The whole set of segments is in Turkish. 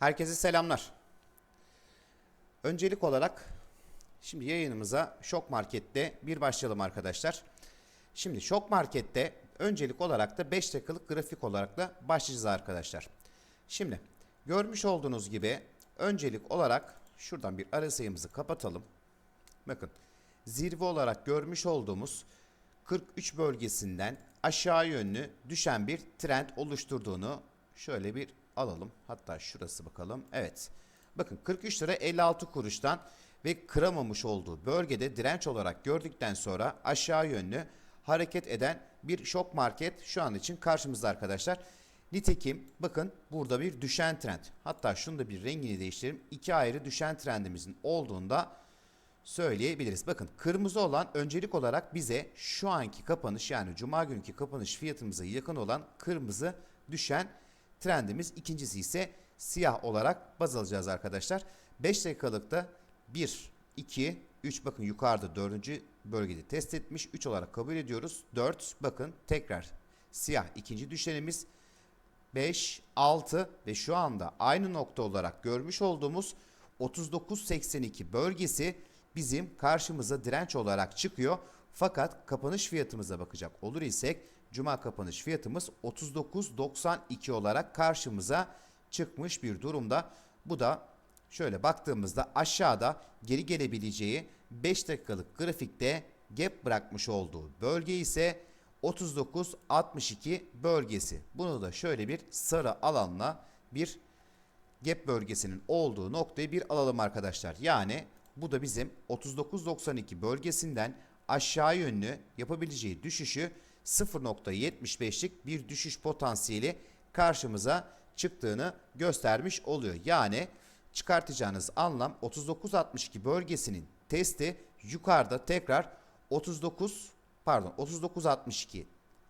Herkese selamlar. Öncelik olarak şimdi yayınımıza Şok Market'te bir başlayalım arkadaşlar. Şimdi Şok Market'te öncelik olarak da 5 dakikalık grafik olarak da başlayacağız arkadaşlar. Şimdi görmüş olduğunuz gibi öncelik olarak şuradan bir ara sayımızı kapatalım. Bakın zirve olarak görmüş olduğumuz 43 bölgesinden aşağı yönlü düşen bir trend oluşturduğunu şöyle bir alalım. Hatta şurası bakalım. Evet. Bakın 43 lira 56 kuruştan ve kıramamış olduğu bölgede direnç olarak gördükten sonra aşağı yönlü hareket eden bir şok market şu an için karşımızda arkadaşlar. Nitekim bakın burada bir düşen trend. Hatta şunu da bir rengini değiştirelim. İki ayrı düşen trendimizin olduğunda söyleyebiliriz. Bakın kırmızı olan öncelik olarak bize şu anki kapanış yani cuma günkü kapanış fiyatımıza yakın olan kırmızı düşen trendimiz. İkincisi ise siyah olarak baz alacağız arkadaşlar. 5 dakikalıkta 1, 2, 3 bakın yukarıda 4. bölgede test etmiş. 3 olarak kabul ediyoruz. 4 bakın tekrar siyah ikinci düşenimiz. 5, 6 ve şu anda aynı nokta olarak görmüş olduğumuz 39.82 bölgesi bizim karşımıza direnç olarak çıkıyor. Fakat kapanış fiyatımıza bakacak olur isek cuma kapanış fiyatımız 39.92 olarak karşımıza çıkmış bir durumda. Bu da şöyle baktığımızda aşağıda geri gelebileceği 5 dakikalık grafikte gap bırakmış olduğu bölge ise 39.62 bölgesi. Bunu da şöyle bir sarı alanla bir gap bölgesinin olduğu noktayı bir alalım arkadaşlar. Yani bu da bizim 39.92 bölgesinden aşağı yönlü yapabileceği düşüşü 0.75'lik bir düşüş potansiyeli karşımıza çıktığını göstermiş oluyor. Yani çıkartacağınız anlam 39.62 bölgesinin testi yukarıda tekrar 39 pardon 39.62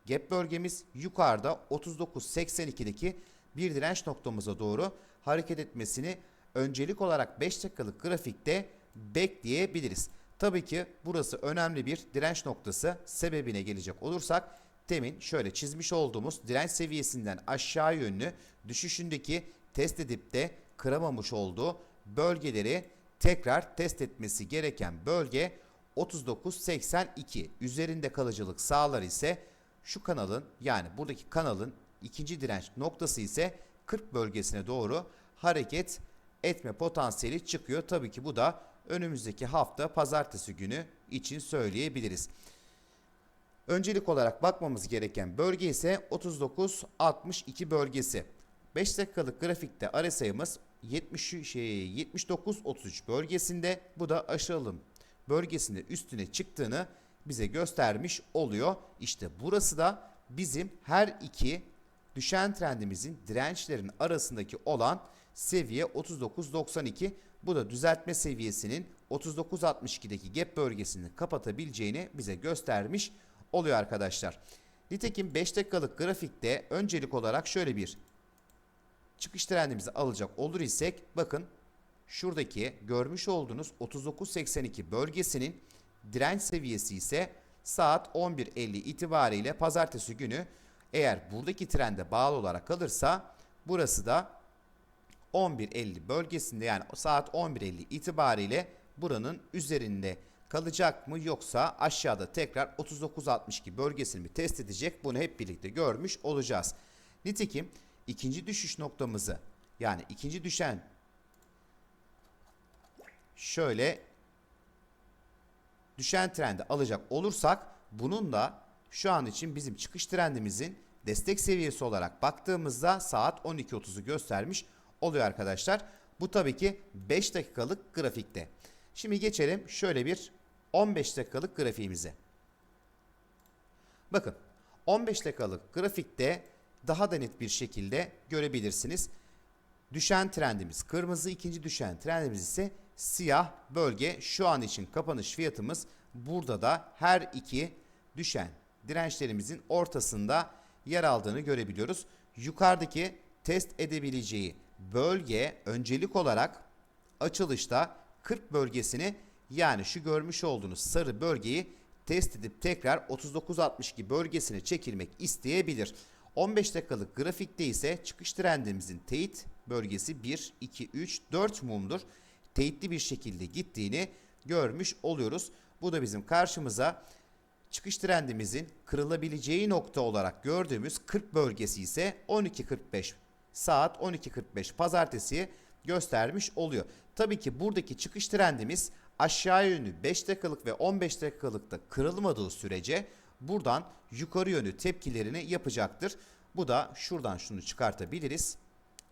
gap bölgemiz yukarıda 39.82'deki bir direnç noktamıza doğru hareket etmesini öncelik olarak 5 dakikalık grafikte bekleyebiliriz. Tabii ki burası önemli bir direnç noktası sebebine gelecek olursak temin şöyle çizmiş olduğumuz direnç seviyesinden aşağı yönlü düşüşündeki test edip de kıramamış olduğu bölgeleri tekrar test etmesi gereken bölge 39.82 üzerinde kalıcılık sağlar ise şu kanalın yani buradaki kanalın ikinci direnç noktası ise 40 bölgesine doğru hareket etme potansiyeli çıkıyor. Tabii ki bu da önümüzdeki hafta pazartesi günü için söyleyebiliriz. Öncelik olarak bakmamız gereken bölge ise 39-62 bölgesi. 5 dakikalık grafikte ara sayımız 70 şey 79-33 bölgesinde. Bu da aşağılım bölgesinde üstüne çıktığını bize göstermiş oluyor. İşte burası da bizim her iki düşen trendimizin dirençlerin arasındaki olan seviye 39.92. Bu da düzeltme seviyesinin 39.62'deki gap bölgesini kapatabileceğini bize göstermiş oluyor arkadaşlar. Nitekim 5 dakikalık grafikte öncelik olarak şöyle bir çıkış trendimizi alacak olur isek bakın şuradaki görmüş olduğunuz 39.82 bölgesinin direnç seviyesi ise saat 11.50 itibariyle pazartesi günü eğer buradaki trende bağlı olarak kalırsa burası da 11.50 bölgesinde yani saat 11.50 itibariyle buranın üzerinde kalacak mı yoksa aşağıda tekrar 39.62 bölgesini mi test edecek bunu hep birlikte görmüş olacağız. Nitekim ikinci düşüş noktamızı yani ikinci düşen şöyle düşen trendi alacak olursak bunun da şu an için bizim çıkış trendimizin destek seviyesi olarak baktığımızda saat 12.30'u göstermiş oluyor arkadaşlar. Bu tabii ki 5 dakikalık grafikte. Şimdi geçelim şöyle bir 15 dakikalık grafiğimize. Bakın 15 dakikalık grafikte daha da net bir şekilde görebilirsiniz. Düşen trendimiz kırmızı, ikinci düşen trendimiz ise siyah bölge. Şu an için kapanış fiyatımız burada da her iki düşen dirençlerimizin ortasında yer aldığını görebiliyoruz. Yukarıdaki test edebileceği bölge öncelik olarak açılışta 40 bölgesini yani şu görmüş olduğunuz sarı bölgeyi test edip tekrar 39.62 bölgesine çekilmek isteyebilir. 15 dakikalık grafikte ise çıkış trendimizin teyit bölgesi 1, 2, 3, 4 mumdur. Teyitli bir şekilde gittiğini görmüş oluyoruz. Bu da bizim karşımıza çıkış trendimizin kırılabileceği nokta olarak gördüğümüz 40 bölgesi ise 12.45 saat 12.45 pazartesiye göstermiş oluyor. Tabii ki buradaki çıkış trendimiz aşağı yönlü 5 dakikalık ve 15 dakikalıkta kırılmadığı sürece buradan yukarı yönlü tepkilerini yapacaktır. Bu da şuradan şunu çıkartabiliriz.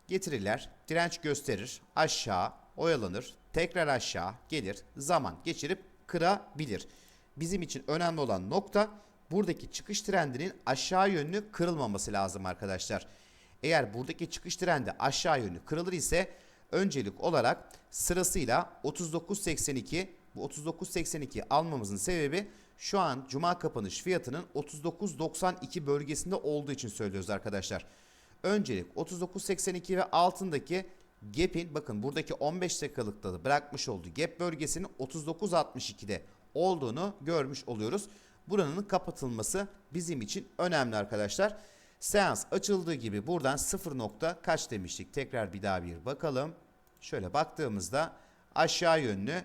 Getiriler, direnç gösterir, aşağı oyalanır, tekrar aşağı gelir, zaman geçirip kırabilir. Bizim için önemli olan nokta buradaki çıkış trendinin aşağı yönlü kırılmaması lazım arkadaşlar. Eğer buradaki çıkış trendi aşağı yönlü kırılır ise öncelik olarak sırasıyla 39.82 bu 39.82 almamızın sebebi şu an cuma kapanış fiyatının 39.92 bölgesinde olduğu için söylüyoruz arkadaşlar. Öncelik 39.82 ve altındaki gap'in bakın buradaki 15 dakikalıkta da bırakmış olduğu gap bölgesinin 39.62'de olduğunu görmüş oluyoruz. Buranın kapatılması bizim için önemli arkadaşlar. Seans açıldığı gibi buradan 0 nokta kaç demiştik? Tekrar bir daha bir bakalım. Şöyle baktığımızda aşağı yönlü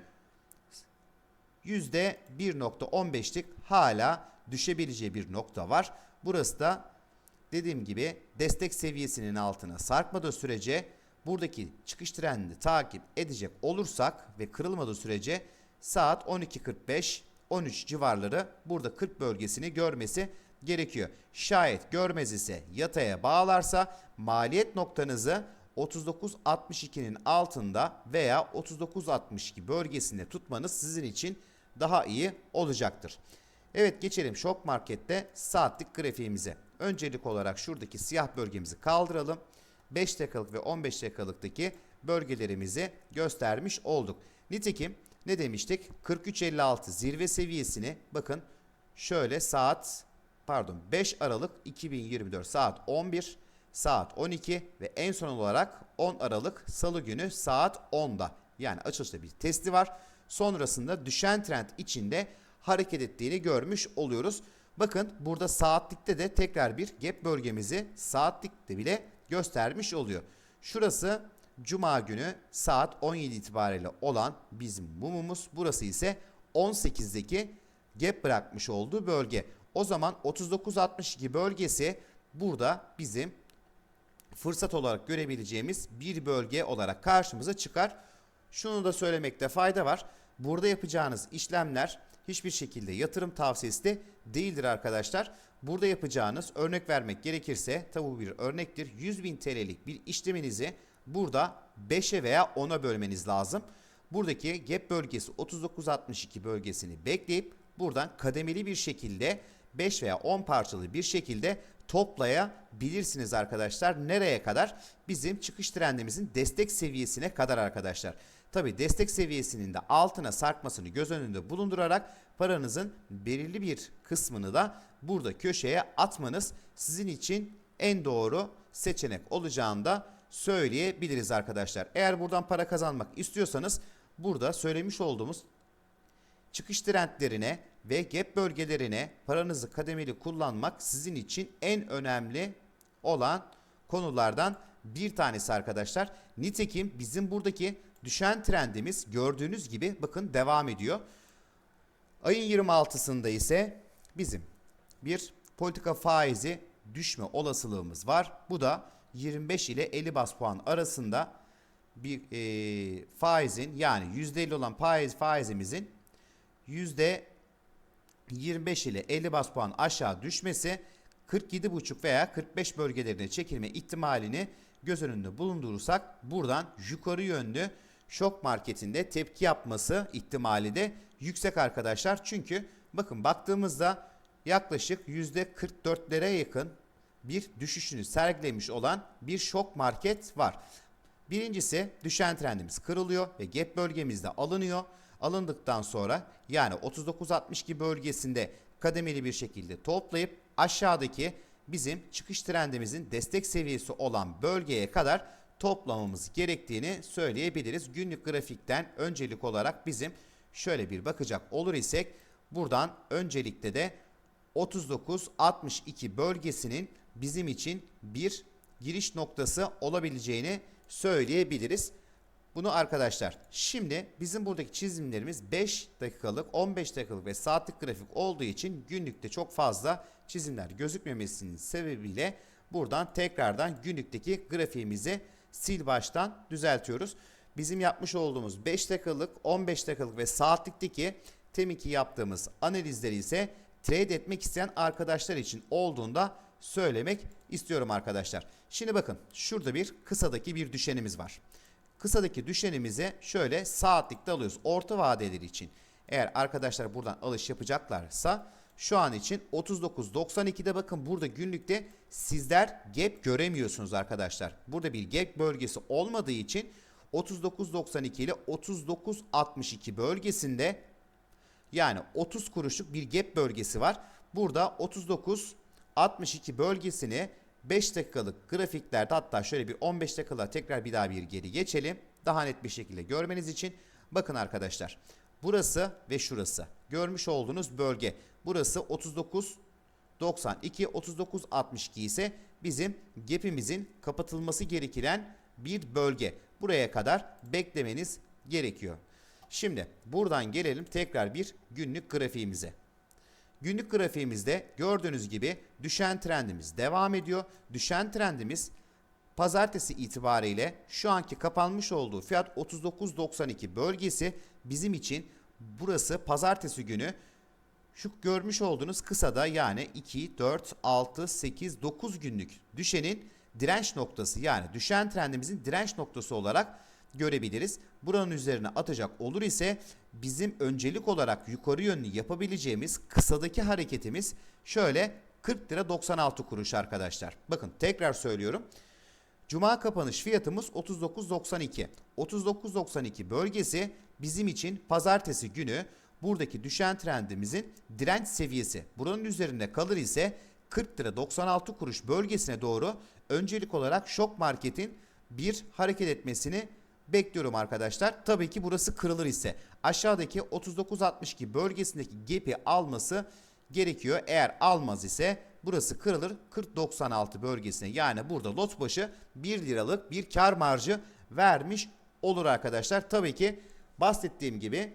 %1.15'lik hala düşebileceği bir nokta var. Burası da dediğim gibi destek seviyesinin altına sarkmadığı sürece buradaki çıkış trendini takip edecek olursak ve kırılmadığı sürece saat 12.45 13 civarları burada 40 bölgesini görmesi gerekiyor. Şayet görmez ise yataya bağlarsa maliyet noktanızı 39.62'nin altında veya 39.62 bölgesinde tutmanız sizin için daha iyi olacaktır. Evet geçelim şok markette saatlik grafiğimize. Öncelik olarak şuradaki siyah bölgemizi kaldıralım. 5 dakikalık ve 15 dakikalıktaki bölgelerimizi göstermiş olduk. Nitekim ne demiştik? 43.56 zirve seviyesini bakın şöyle saat pardon 5 Aralık 2024 saat 11 saat 12 ve en son olarak 10 Aralık Salı günü saat 10'da yani açılışta bir testi var. Sonrasında düşen trend içinde hareket ettiğini görmüş oluyoruz. Bakın burada saatlikte de tekrar bir gap bölgemizi saatlikte bile göstermiş oluyor. Şurası Cuma günü saat 17 itibariyle olan bizim mumumuz. Burası ise 18'deki gap bırakmış olduğu bölge. O zaman 39.62 bölgesi burada bizim fırsat olarak görebileceğimiz bir bölge olarak karşımıza çıkar. Şunu da söylemekte fayda var. Burada yapacağınız işlemler hiçbir şekilde yatırım tavsiyesi de değildir arkadaşlar. Burada yapacağınız örnek vermek gerekirse tabi bir örnektir. 100 bin TL'lik bir işleminizi burada 5'e veya 10'a bölmeniz lazım. Buradaki gap bölgesi 39.62 bölgesini bekleyip buradan kademeli bir şekilde 5 veya 10 parçalı bir şekilde toplayabilirsiniz arkadaşlar. Nereye kadar? Bizim çıkış trendimizin destek seviyesine kadar arkadaşlar. Tabi destek seviyesinin de altına sarkmasını göz önünde bulundurarak paranızın belirli bir kısmını da burada köşeye atmanız sizin için en doğru seçenek olacağını da söyleyebiliriz arkadaşlar. Eğer buradan para kazanmak istiyorsanız burada söylemiş olduğumuz çıkış trendlerine ve gap bölgelerine paranızı kademeli kullanmak sizin için en önemli olan konulardan bir tanesi arkadaşlar. Nitekim bizim buradaki düşen trendimiz gördüğünüz gibi bakın devam ediyor. Ayın 26'sında ise bizim bir politika faizi düşme olasılığımız var. Bu da 25 ile 50 bas puan arasında bir e, faizin yani %50 olan faiz faizimizin %25 ile 50 bas puan aşağı düşmesi 47,5 veya 45 bölgelerine çekilme ihtimalini göz önünde bulundurursak buradan yukarı yönlü şok marketinde tepki yapması ihtimali de yüksek arkadaşlar. Çünkü bakın baktığımızda yaklaşık %44'lere yakın bir düşüşünü sergilemiş olan bir şok market var. Birincisi düşen trendimiz kırılıyor ve gap bölgemizde alınıyor. Alındıktan sonra yani 39.62 bölgesinde kademeli bir şekilde toplayıp aşağıdaki bizim çıkış trendimizin destek seviyesi olan bölgeye kadar toplamamız gerektiğini söyleyebiliriz. Günlük grafikten öncelik olarak bizim şöyle bir bakacak olur isek buradan öncelikle de 39-62 bölgesinin bizim için bir giriş noktası olabileceğini söyleyebiliriz. Bunu arkadaşlar şimdi bizim buradaki çizimlerimiz 5 dakikalık, 15 dakikalık ve saatlik grafik olduğu için günlükte çok fazla çizimler gözükmemesinin sebebiyle buradan tekrardan günlükteki grafiğimizi sil baştan düzeltiyoruz. Bizim yapmış olduğumuz 5 dakikalık, 15 dakikalık ve saatlikteki teminki yaptığımız analizleri ise trade etmek isteyen arkadaşlar için olduğunda söylemek istiyorum arkadaşlar. Şimdi bakın şurada bir kısadaki bir düşenimiz var. Kısadaki düşenimizi şöyle saatlikte alıyoruz. Orta vadeleri için. Eğer arkadaşlar buradan alış yapacaklarsa şu an için 39.92'de bakın burada günlükte sizler gap göremiyorsunuz arkadaşlar. Burada bir gap bölgesi olmadığı için 39.92 ile 39.62 bölgesinde yani 30 kuruşluk bir gap bölgesi var. Burada 39 62 bölgesini 5 dakikalık grafiklerde hatta şöyle bir 15 dakikada tekrar bir daha bir geri geçelim. Daha net bir şekilde görmeniz için. Bakın arkadaşlar. Burası ve şurası. Görmüş olduğunuz bölge. Burası 39 92 39 62 ise bizim gap'imizin kapatılması gereken bir bölge. Buraya kadar beklemeniz gerekiyor. Şimdi buradan gelelim tekrar bir günlük grafiğimize. Günlük grafiğimizde gördüğünüz gibi düşen trendimiz devam ediyor. Düşen trendimiz pazartesi itibariyle şu anki kapanmış olduğu fiyat 39.92 bölgesi bizim için burası pazartesi günü şu görmüş olduğunuz kısada yani 2, 4, 6, 8, 9 günlük düşenin direnç noktası yani düşen trendimizin direnç noktası olarak görebiliriz. Buranın üzerine atacak olur ise bizim öncelik olarak yukarı yönlü yapabileceğimiz kısadaki hareketimiz şöyle 40 lira 96 kuruş arkadaşlar. Bakın tekrar söylüyorum. Cuma kapanış fiyatımız 39.92. 39.92 bölgesi bizim için pazartesi günü buradaki düşen trendimizin direnç seviyesi. Buranın üzerinde kalır ise 40 lira 96 kuruş bölgesine doğru öncelik olarak şok marketin bir hareket etmesini bekliyorum arkadaşlar. Tabii ki burası kırılır ise aşağıdaki 39.62 bölgesindeki gap'i alması gerekiyor. Eğer almaz ise burası kırılır 40.96 bölgesine yani burada lot başı 1 liralık bir kar marjı vermiş olur arkadaşlar. Tabii ki bahsettiğim gibi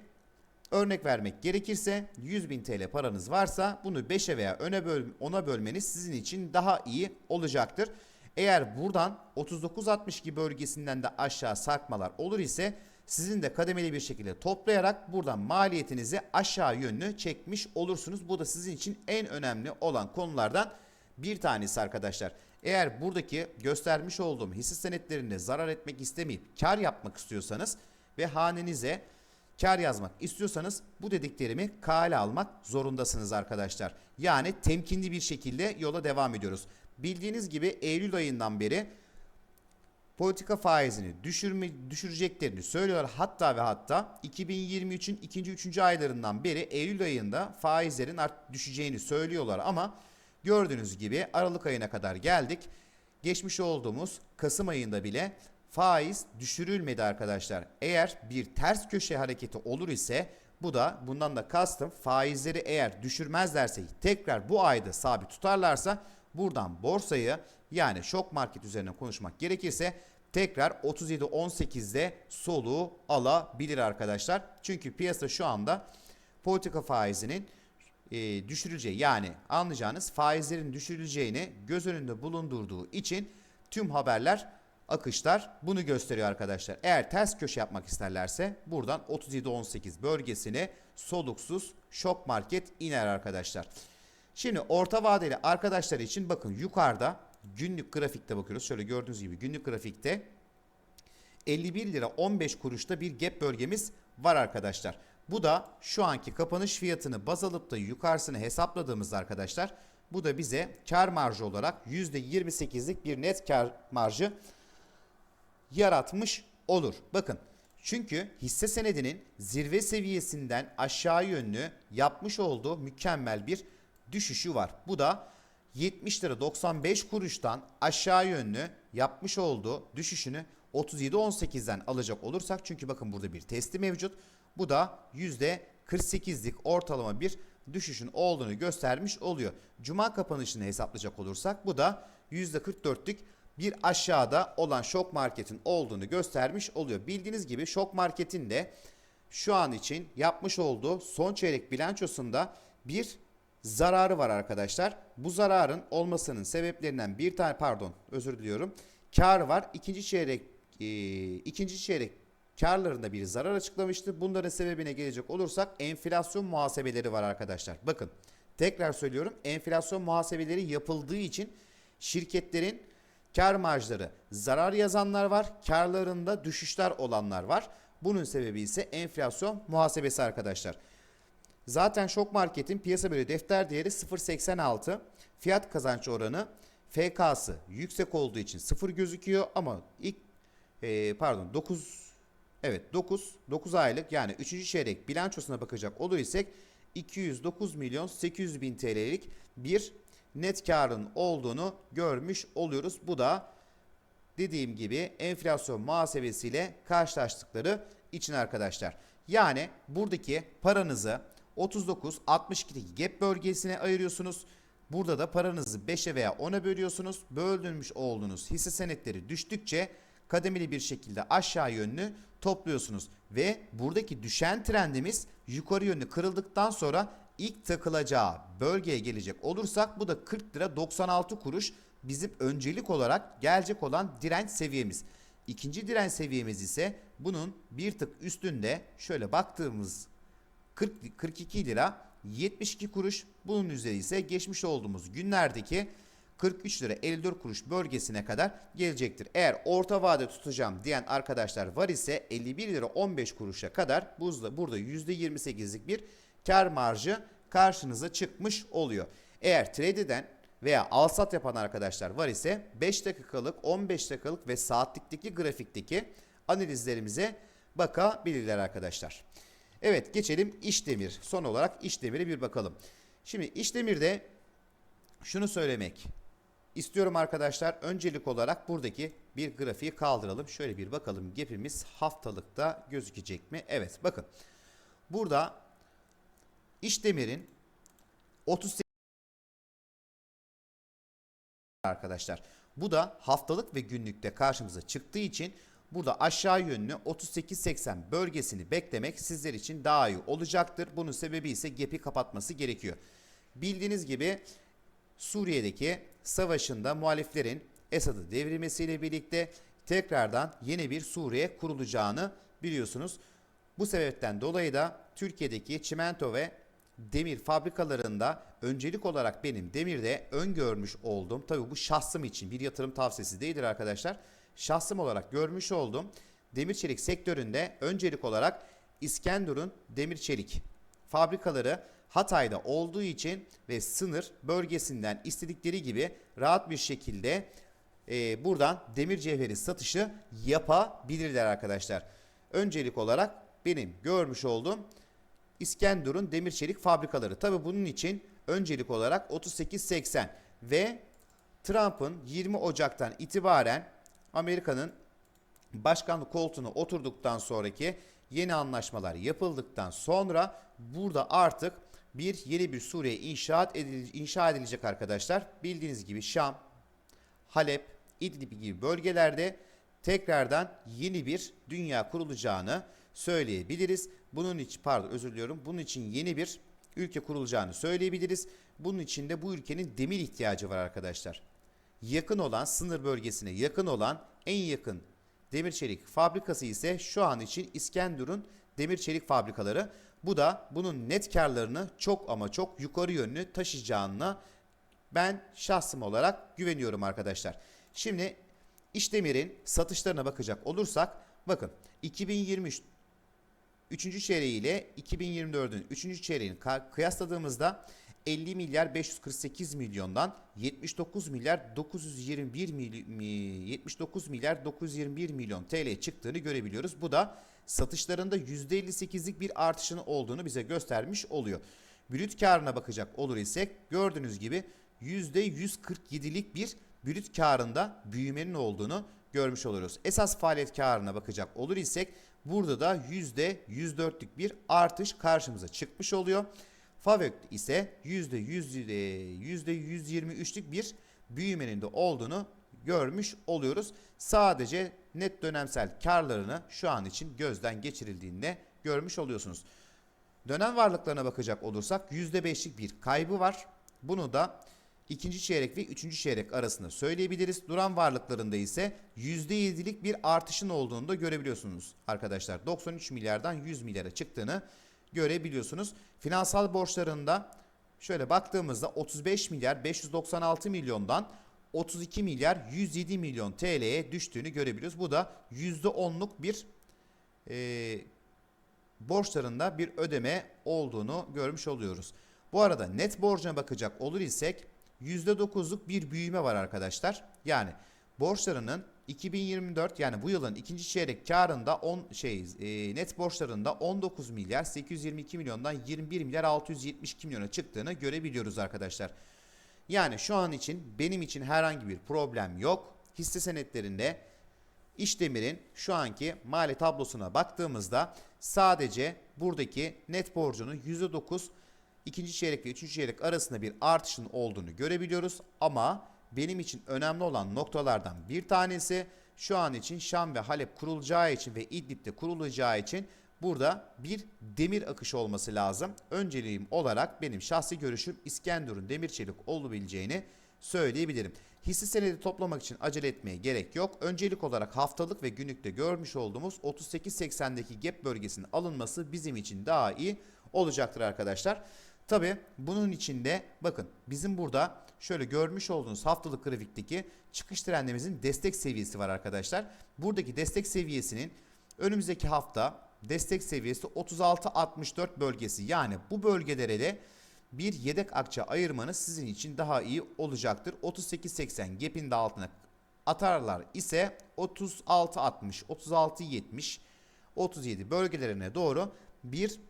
Örnek vermek gerekirse 100.000 TL paranız varsa bunu 5'e veya öne böl 10'a bölmeniz sizin için daha iyi olacaktır. Eğer buradan 39.62 bölgesinden de aşağı sarkmalar olur ise sizin de kademeli bir şekilde toplayarak buradan maliyetinizi aşağı yönlü çekmiş olursunuz. Bu da sizin için en önemli olan konulardan bir tanesi arkadaşlar. Eğer buradaki göstermiş olduğum hisse senetlerinde zarar etmek istemeyip kar yapmak istiyorsanız ve hanenize kar yazmak istiyorsanız bu dediklerimi kale almak zorundasınız arkadaşlar. Yani temkinli bir şekilde yola devam ediyoruz. Bildiğiniz gibi Eylül ayından beri politika faizini düşürme, düşüreceklerini söylüyorlar. Hatta ve hatta 2023'ün ikinci üçüncü aylarından beri Eylül ayında faizlerin art düşeceğini söylüyorlar ama gördüğünüz gibi Aralık ayına kadar geldik. Geçmiş olduğumuz Kasım ayında bile faiz düşürülmedi arkadaşlar. Eğer bir ters köşe hareketi olur ise bu da bundan da kastım faizleri eğer düşürmezlerse tekrar bu ayda sabit tutarlarsa buradan borsayı yani şok market üzerine konuşmak gerekirse tekrar 37-18'de soluğu alabilir arkadaşlar. Çünkü piyasa şu anda politika faizinin e, düşürüleceği yani anlayacağınız faizlerin düşürüleceğini göz önünde bulundurduğu için tüm haberler akışlar bunu gösteriyor arkadaşlar. Eğer ters köşe yapmak isterlerse buradan 37-18 bölgesine soluksuz şok market iner arkadaşlar. Şimdi orta vadeli arkadaşlar için bakın yukarıda günlük grafikte bakıyoruz. Şöyle gördüğünüz gibi günlük grafikte 51 lira 15 kuruşta bir gap bölgemiz var arkadaşlar. Bu da şu anki kapanış fiyatını baz alıp da yukarısını hesapladığımızda arkadaşlar bu da bize kar marjı olarak %28'lik bir net kar marjı yaratmış olur. Bakın çünkü hisse senedinin zirve seviyesinden aşağı yönlü yapmış olduğu mükemmel bir düşüşü var. Bu da 70 lira 95 kuruştan aşağı yönlü yapmış olduğu düşüşünü 37.18'den alacak olursak çünkü bakın burada bir testi mevcut. Bu da %48'lik ortalama bir düşüşün olduğunu göstermiş oluyor. Cuma kapanışını hesaplayacak olursak bu da %44'lük bir aşağıda olan şok marketin olduğunu göstermiş oluyor. Bildiğiniz gibi şok marketin de şu an için yapmış olduğu son çeyrek bilançosunda bir zararı var arkadaşlar. Bu zararın olmasının sebeplerinden bir tane pardon özür diliyorum. Kar var. İkinci çeyrek e, ikinci çeyrek karlarında bir zarar açıklamıştı. Bunların sebebine gelecek olursak enflasyon muhasebeleri var arkadaşlar. Bakın tekrar söylüyorum enflasyon muhasebeleri yapıldığı için şirketlerin kar marjları zarar yazanlar var. Karlarında düşüşler olanlar var. Bunun sebebi ise enflasyon muhasebesi arkadaşlar. Zaten şok marketin piyasa bölü defter değeri 0.86. Fiyat kazanç oranı FK'sı yüksek olduğu için 0 gözüküyor ama ilk e, pardon 9 evet 9 9 aylık yani 3. çeyrek bilançosuna bakacak olur isek 209 milyon 800 bin TL'lik bir net karın olduğunu görmüş oluyoruz. Bu da dediğim gibi enflasyon muhasebesiyle karşılaştıkları için arkadaşlar. Yani buradaki paranızı 39-62'deki gap bölgesine ayırıyorsunuz. Burada da paranızı 5'e veya 10'a bölüyorsunuz. Böldürmüş olduğunuz hisse senetleri düştükçe kademeli bir şekilde aşağı yönlü topluyorsunuz. Ve buradaki düşen trendimiz yukarı yönlü kırıldıktan sonra ilk takılacağı bölgeye gelecek olursak bu da 40 lira 96 kuruş bizim öncelik olarak gelecek olan direnç seviyemiz. İkinci direnç seviyemiz ise bunun bir tık üstünde şöyle baktığımız 40, 42 lira 72 kuruş. Bunun üzeri ise geçmiş olduğumuz günlerdeki 43 lira 54 kuruş bölgesine kadar gelecektir. Eğer orta vade tutacağım diyen arkadaşlar var ise 51 lira 15 kuruşa kadar buzda burada %28'lik bir kar marjı karşınıza çıkmış oluyor. Eğer trade eden veya al sat yapan arkadaşlar var ise 5 dakikalık, 15 dakikalık ve saatlikteki grafikteki analizlerimize bakabilirler arkadaşlar. Evet geçelim İşdemir. Son olarak İşdemir'e bir bakalım. Şimdi İşdemir'de şunu söylemek istiyorum arkadaşlar. Öncelik olarak buradaki bir grafiği kaldıralım. Şöyle bir bakalım gap'imiz haftalıkta gözükecek mi? Evet bakın. Burada İşdemir'in 38 arkadaşlar. Bu da haftalık ve günlükte karşımıza çıktığı için burada aşağı yönlü 38-80 bölgesini beklemek sizler için daha iyi olacaktır. Bunun sebebi ise gap'i kapatması gerekiyor. Bildiğiniz gibi Suriye'deki savaşında muhaliflerin Esad'ı devirmesiyle birlikte tekrardan yeni bir Suriye kurulacağını biliyorsunuz. Bu sebepten dolayı da Türkiye'deki çimento ve demir fabrikalarında öncelik olarak benim demirde öngörmüş olduğum tabi bu şahsım için bir yatırım tavsiyesi değildir arkadaşlar. Şahsım olarak görmüş olduğum demir çelik sektöründe öncelik olarak İskenderun demir çelik fabrikaları Hatay'da olduğu için ve sınır bölgesinden istedikleri gibi rahat bir şekilde e, buradan demir cevheri satışı yapabilirler arkadaşlar. Öncelik olarak benim görmüş olduğum İskenderun demir çelik fabrikaları. Tabi bunun için öncelik olarak 38.80 ve Trump'ın 20 Ocak'tan itibaren Amerika'nın başkanlık koltuğuna oturduktan sonraki yeni anlaşmalar yapıldıktan sonra burada artık bir yeni bir Suriye inşaat edilecek, inşa edilecek arkadaşlar. Bildiğiniz gibi Şam, Halep, İdlib gibi bölgelerde tekrardan yeni bir dünya kurulacağını söyleyebiliriz. Bunun için pardon özür diliyorum. Bunun için yeni bir ülke kurulacağını söyleyebiliriz. Bunun için de bu ülkenin demir ihtiyacı var arkadaşlar. Yakın olan sınır bölgesine yakın olan en yakın demir çelik fabrikası ise şu an için İskenderun demir çelik fabrikaları. Bu da bunun net karlarını çok ama çok yukarı yönlü taşıyacağına ben şahsım olarak güveniyorum arkadaşlar. Şimdi İşdemir'in satışlarına bakacak olursak bakın 2023 3. çeyreği ile 2024'ün 3. çeyreğini kıyasladığımızda 50 milyar 548 milyondan 79 milyar 921 milyon 79 milyar 921 milyon TL çıktığını görebiliyoruz. Bu da satışlarında %58'lik bir artışın olduğunu bize göstermiş oluyor. Brüt karına bakacak olur isek gördüğünüz gibi %147'lik bir brüt karında büyümenin olduğunu görmüş oluruz. Esas faaliyet karına bakacak olur isek burada da %104'lük bir artış karşımıza çıkmış oluyor. Favök ise %100 %123'lük bir büyümenin de olduğunu görmüş oluyoruz. Sadece net dönemsel karlarını şu an için gözden geçirildiğinde görmüş oluyorsunuz. Dönem varlıklarına bakacak olursak %5'lik bir kaybı var. Bunu da ikinci çeyrek ve üçüncü çeyrek arasında söyleyebiliriz. Duran varlıklarında ise %7'lik bir artışın olduğunu da görebiliyorsunuz arkadaşlar. 93 milyardan 100 milyara çıktığını görebiliyorsunuz. Finansal borçlarında şöyle baktığımızda 35 milyar 596 milyondan 32 milyar 107 milyon TL'ye düştüğünü görebiliyoruz. Bu da %10'luk bir e, borçlarında bir ödeme olduğunu görmüş oluyoruz. Bu arada net borcuna bakacak olur isek %9'luk bir büyüme var arkadaşlar. Yani borçlarının 2024 yani bu yılın ikinci çeyrek karında 10 şey e, net borçlarında 19 milyar 822 milyondan 21 milyar 672 milyona çıktığını görebiliyoruz arkadaşlar. Yani şu an için benim için herhangi bir problem yok. Hisse senetlerinde İşdemir'in şu anki mali tablosuna baktığımızda sadece buradaki net borcunun %9 ikinci çeyrek ve üçüncü çeyrek arasında bir artışın olduğunu görebiliyoruz. Ama benim için önemli olan noktalardan bir tanesi şu an için Şam ve Halep kurulacağı için ve İdlib'de kurulacağı için burada bir demir akışı olması lazım. Önceliğim olarak benim şahsi görüşüm İskenderun demir çelik olabileceğini söyleyebilirim. Hisse senedi toplamak için acele etmeye gerek yok. Öncelik olarak haftalık ve günlükte görmüş olduğumuz 38.80'deki gap bölgesinin alınması bizim için daha iyi olacaktır arkadaşlar. Tabi bunun içinde bakın bizim burada şöyle görmüş olduğunuz haftalık grafikteki çıkış trendimizin destek seviyesi var arkadaşlar. Buradaki destek seviyesinin önümüzdeki hafta destek seviyesi 36-64 bölgesi yani bu bölgelere de bir yedek akçe ayırmanız sizin için daha iyi olacaktır. 38.80 gap'in de altına atarlar ise 36.60, 36.70, 37 bölgelerine doğru bir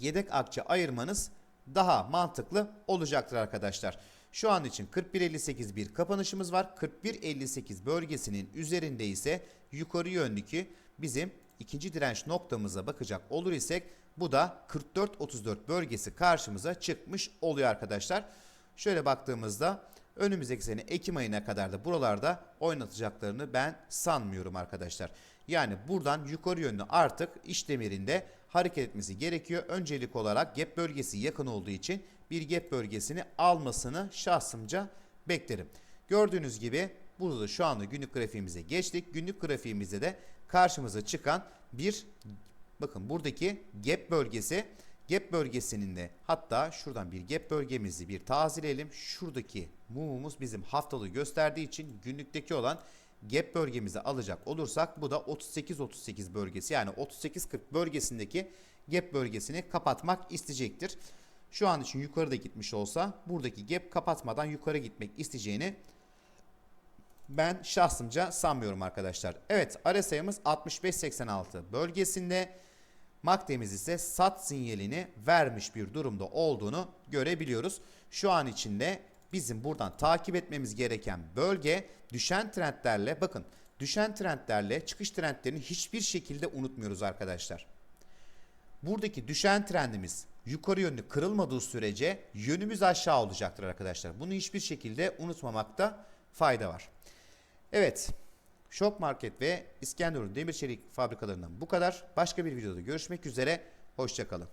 yedek akçe ayırmanız daha mantıklı olacaktır arkadaşlar. Şu an için 41.58 bir kapanışımız var. 41.58 bölgesinin üzerinde ise yukarı yönlükü bizim ikinci direnç noktamıza bakacak olur isek bu da 44.34 bölgesi karşımıza çıkmış oluyor arkadaşlar. Şöyle baktığımızda önümüzdeki sene Ekim ayına kadar da buralarda oynatacaklarını ben sanmıyorum arkadaşlar. Yani buradan yukarı yönlü artık iş demirinde hareket etmesi gerekiyor. Öncelik olarak gap bölgesi yakın olduğu için bir gap bölgesini almasını şahsımca beklerim. Gördüğünüz gibi burada da şu anda günlük grafiğimize geçtik. Günlük grafiğimizde de karşımıza çıkan bir bakın buradaki gap bölgesi gap bölgesinin de hatta şuradan bir gap bölgemizi bir tazeleyelim. Şuradaki mumumuz bizim haftalığı gösterdiği için günlükteki olan gap bölgemizi alacak olursak bu da 38-38 bölgesi yani 38-40 bölgesindeki gap bölgesini kapatmak isteyecektir. Şu an için yukarıda gitmiş olsa buradaki gap kapatmadan yukarı gitmek isteyeceğini ben şahsımca sanmıyorum arkadaşlar. Evet RSI'miz 65-86 bölgesinde MACD'miz ise sat sinyalini vermiş bir durumda olduğunu görebiliyoruz. Şu an içinde bizim buradan takip etmemiz gereken bölge düşen trendlerle bakın düşen trendlerle çıkış trendlerini hiçbir şekilde unutmuyoruz arkadaşlar. Buradaki düşen trendimiz yukarı yönlü kırılmadığı sürece yönümüz aşağı olacaktır arkadaşlar. Bunu hiçbir şekilde unutmamakta fayda var. Evet. Şok Market ve İskenderun demir çelik fabrikalarından bu kadar. Başka bir videoda görüşmek üzere. Hoşçakalın.